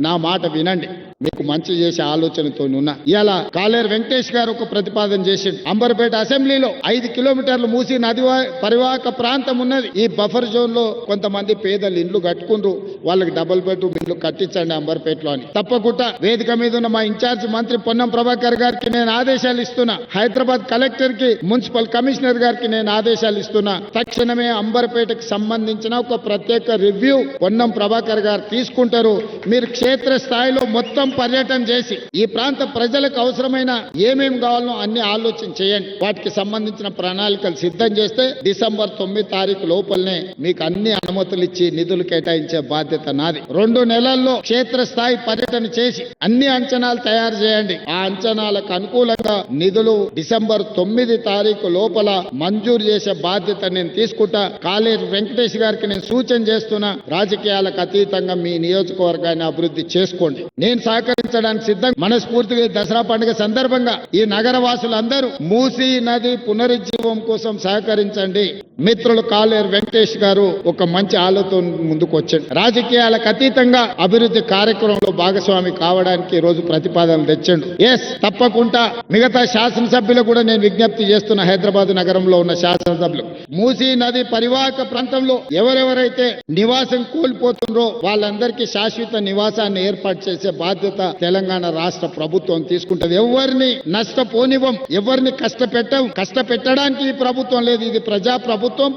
నా మాట వినండి. మీకు మంచి చేసే ఆలోచనతో ఉన్నా. ఇలా కాలేరు వెంకటేష్ గారు ఒక ప్రతిపాదన చేసిండు. అంబర్పేట అసెంబ్లీలో ఐదు కిలోమీటర్లు మూసి నది పరివాహక ప్రాంతం ఉన్నది. ఈ బఫర్ జోన్లో కొంతమంది పేదలు ఇండ్లు కట్టుకుండ్రు. వాళ్ళకి డబుల్ బెడ్రూమ్ ఇల్లు కట్టించండి అంబర్పేటలో అని. తప్పకుండా వేదిక మీద ఉన్న మా ఇన్ఛార్జ్ మంత్రి పొన్నం ప్రభాకర్ గారికి నేను ఆదేశాలు ఇస్తున్నా. హైదరాబాద్ కలెక్టర్కి మున్సిపల్ కమిషనర్ గారికి నేను ఆదేశాలు ఇస్తున్నా. తక్షణమే అంబర్పేటకు సంబంధించిన ఒక ప్రత్యేక రివ్యూ పొన్నం ప్రభాకర్ గారు తీసుకుంటారు. మీరు క్షేత్ర స్థాయిలో మొత్తం పర్యటన చేసి ఈ ప్రాంత ప్రజలకు అవసరమైన ఏమేమి కావాలో అన్ని ఆలోచన చేయండి. వాటికి సంబంధించిన ప్రణాళికలు సిద్ధం చేస్తే డిసెంబర్ తొమ్మిది తారీఖు లోపలనే మీకు అన్ని అనుమతులు ఇచ్చి నిధులు కేటాయించే బాధ్యత నాది. రెండు నెలల్లో క్షేత్రస్థాయి పర్యటన చేసి అన్ని అంచనాలు తయారు చేయండి. ఆ అంచనాలకు అనుకూలంగా నిధులు డిసెంబర్ తొమ్మిది తారీఖు లోపల మంజూరు చేసే బాధ్యత నేను తీసుకుంటా. కాలేరు వెంకటేష్ గారికి నేను సూచన చేస్తున్నా రాజకీయాలకు అతీతంగా మీ నియోజకవర్గాన్ని అభివృద్ధి చేసుకోండి. నేను సహకరించడానికి సిద్ధం. మనస్ఫూర్తిగా దసరా పండుగ సందర్భంగా ఈ నగర వాసులందరూ మూసీ నది పునరుజ్జీవం కోసం సహకరించండి. మిత్రులు కాలేరు వెంకటేష్ గారు ఒక మంచి ఆలోచన ముందుకు వచ్చాడు రాజకీయాలకు అతీతంగా అభివృద్ధి కార్యక్రమంలో భాగస్వామి కావడానికి ఈ రోజు ప్రతిపాదనలు తెచ్చాడు. ఎస్ తప్పకుండా. మిగతా శాసనసభ్యులు కూడా నేను విజ్ఞప్తి చేస్తున్న హైదరాబాద్ నగరంలో ఉన్న శాసనసభ్యులు. మూసీ నది పరివాహక ప్రాంతంలో ఎవరెవరైతే నివాసం కోల్పోతుండ్రో వాళ్ళందరికీ శాశ్వత నివాసాన్ని ఏర్పాటు చేసే బాధ్యత తెలంగాణ రాష్ట్ర ప్రభుత్వం తీసుకుంటది. ఎవరిని నష్టపోనివ్వం ఎవరిని కష్టపెట్టం కష్టపెట్టడానికి ఈ ప్రభుత్వం లేదు. ఇది ప్రజా ప్రభుత్వం